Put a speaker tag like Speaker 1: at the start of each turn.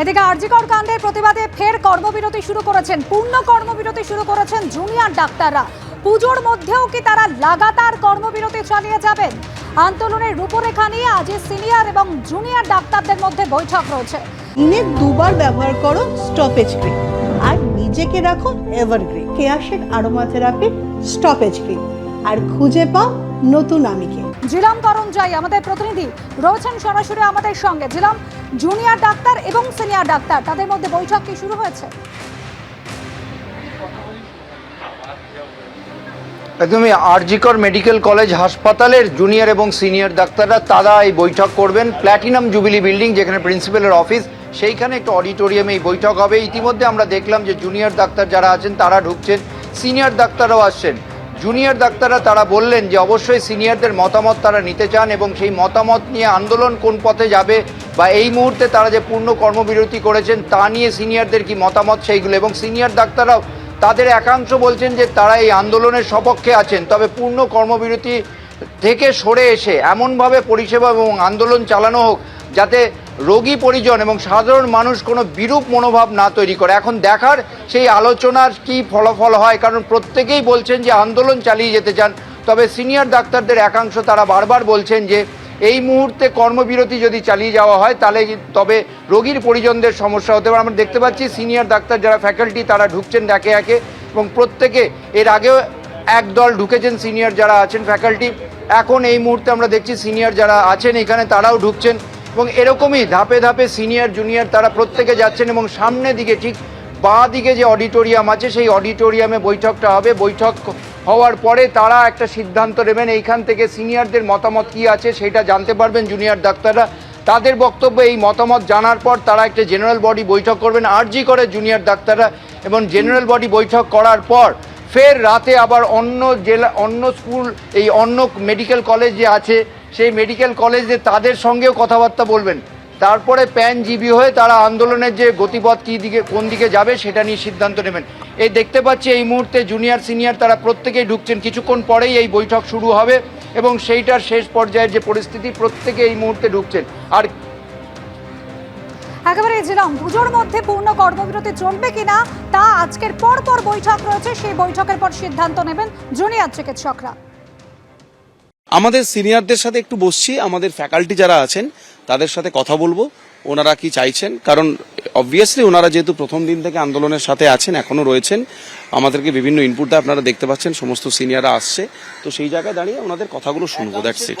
Speaker 1: এদিকে আরজিকর কাণ্ডের প্রতিবাদে ফের কর্মবিরতি শুরু করেছেন, পূর্ণ কর্মবিরতি শুরু করেছেন জুনিয়র ডাক্তাররা। পুজোর মধ্যেও কি তারা লাগাতার কর্মবিরতি চালিয়ে যাবেন? আন্দোলনের রূপরেখা নিয়ে আজ সিনিয়র এবং জুনিয়র ডাক্তারদের মধ্যে বৈঠক রয়েছে।
Speaker 2: দিনে দুবার ব্যবহার করো স্টপেজ ক্রিম আর নিজেকে রাখো এভারগ্রিন কেয়াশেক আরোমা থেরাপি স্টপেজ ক্রিম আর খুঁজে পাও নতুন আমিকে।
Speaker 1: জিলাম করঞ্জাই আমাদের প্রতিনিধি রয়েছেন সরাসরি আমাদের সঙ্গে। জিলাম জুনিয়র ডাক্তার এবং সিনিয়র ডাক্তার তাদের মধ্যে বৈঠক কি শুরু হয়েছে?
Speaker 3: একদমই আরজিকর মেডিকেল কলেজ হাসপাতালের জুনিয়র এবং সিনিয়র ডাক্তাররা তারা এই বৈঠক করবেন। প্ল্যাটিনাম জুবিলি বিল্ডিং যেখানে প্রিন্সিপালের অফিস সেইখানে একটা অডিটোরিয়ামে এই বৈঠক হবে। ইতিমধ্যে আমরা দেখলাম যে জুনিয়র ডাক্তার যারা আছেন তারা ঢুকছেন। সিনিয়র ডাক্তাররাও আসছেন। জুনিয়র ডাক্তাররা তারা বললেন যে অবশ্যই সিনিয়রদের মতামত তারা নিতে চান এবং সেই মতামত নিয়ে আন্দোলন কোন পথে যাবে বা এই মুহূর্তে তারা যে পূর্ণ কর্মবিরতি করেছেন তা নিয়ে সিনিয়রদের কি মতামত সেইগুলো এবং সিনিয়র ডাক্তাররাও তাদের একাংশ বলছেন যে তারা এই আন্দোলনের সপক্ষে আছেন। তবে পূর্ণ কর্মবিরতি থেকে সরে এসে এমনভাবে পরিষেবা এবং আন্দোলন চালানো হোক যাতে রোগী পরিজন এবং সাধারণ মানুষ কোনো বিরূপ মনোভাব না তৈরি করে। এখন দেখার সেই আলোচনার কি ফলাফল হয়? কারণ প্রত্যেকেই বলছেন যে আন্দোলন চালিয়ে যেতে চান, তবে সিনিয়র ডাক্তারদের একাংশ তারা বারবার বলছেন যে এই মুহূর্তে কর্মবিরতি যদি চালিয়ে যাওয়া হয়, তাহলে তবে রোগীর পরিজনদের সমস্যা হতে পারে। আমরা দেখতে পাচ্ছি সিনিয়র ডাক্তার যারা ফ্যাকাল্টি, তারা ঢুকছেন একে একে এবং প্রত্যেকে এর আগেও একদল ঢুকেছেন। সিনিয়র যারা আছেন ফ্যাকাল্টি, এখন এই মুহূর্তে আমরা দেখছি সিনিয়র যারা আছেন এখানে, তারাও ঢুকছেন। এবং এরকমই ধাপে ধাপে সিনিয়র, জুনিয়র তারা প্রত্যেকে যাচ্ছেন এবং সামনের দিকে ঠিক বাঁ দিকে যে অডিটোরিয়াম আছে, সেই অডিটোরিয়ামে বৈঠকটা হবে। বৈঠক হওয়ার পরে তারা একটা সিদ্ধান্ত নেবেন এইখান থেকে সিনিয়রদের মতামত কি আছে সেটা জানতে পারবেন জুনিয়র ডাক্তাররা। তাদের বক্তব্য এই মতামত জানার পর তারা একটা জেনারেল বডি বৈঠক করবেন, আরজি করে জুনিয়র ডাক্তাররা এবং জেনারেল বডি বৈঠক করার পর ফের রাতে আবার অন্য জেলা, অন্য স্কুল, এই অন্য মেডিকেল কলেজ যে আছে। সেই মেডিকেল কলেজে তাদের সঙ্গেও কথাবার্তা বলবেন। তারপরে প্যান জিবি হয়ে তারা আন্দোলনের যে গতিপথ কী দিকে, কোন দিকে যাবে সেটা নিয়ে সিদ্ধান্ত নেবেন। এই দেখতে পাচ্ছি এই মুহূর্তে জুনিয়র সিনিয়র তারা প্রত্যেকেই ঢুকছেন। কিছুক্ষণ পরেই এই বৈঠক শুরু হবে এবং সেইটার শেষ পর্যায়ের যে পরিস্থিতি, প্রত্যেকে এই মুহূর্তে ঢুকছেন। আর
Speaker 1: একেবারে জিলাম পুজোর মধ্যে পূর্ণ কর্মবিরতি চলবে কিনা, তা আজকের পর পর বৈঠক রয়েছে। সেই বৈঠকের পর সিদ্ধান্ত নেবেন জুনিয়র চিকিৎসকরা।
Speaker 4: আমাদের সিনিয়রদের সাথে একটু বসছি, আমাদের ফ্যাকাল্টি যারা আছেন, তাদের সাথে কথা বলব, ওনারা কি চাইছেন? কারণ অবভিয়াসলি ওনারা যেহেতু প্রথম দিন থেকে আন্দোলনের সাথে আছেন, এখনও রয়েছেন, আমাদেরকে বিভিন্ন ইনপুট আপনারা দেখতে পাচ্ছেন, সমস্ত সিনিয়ররা আসছে, তো সেই জায়গায় দাঁড়িয়ে ওনাদের কথাগুলো শুনব দ্যাটস ইট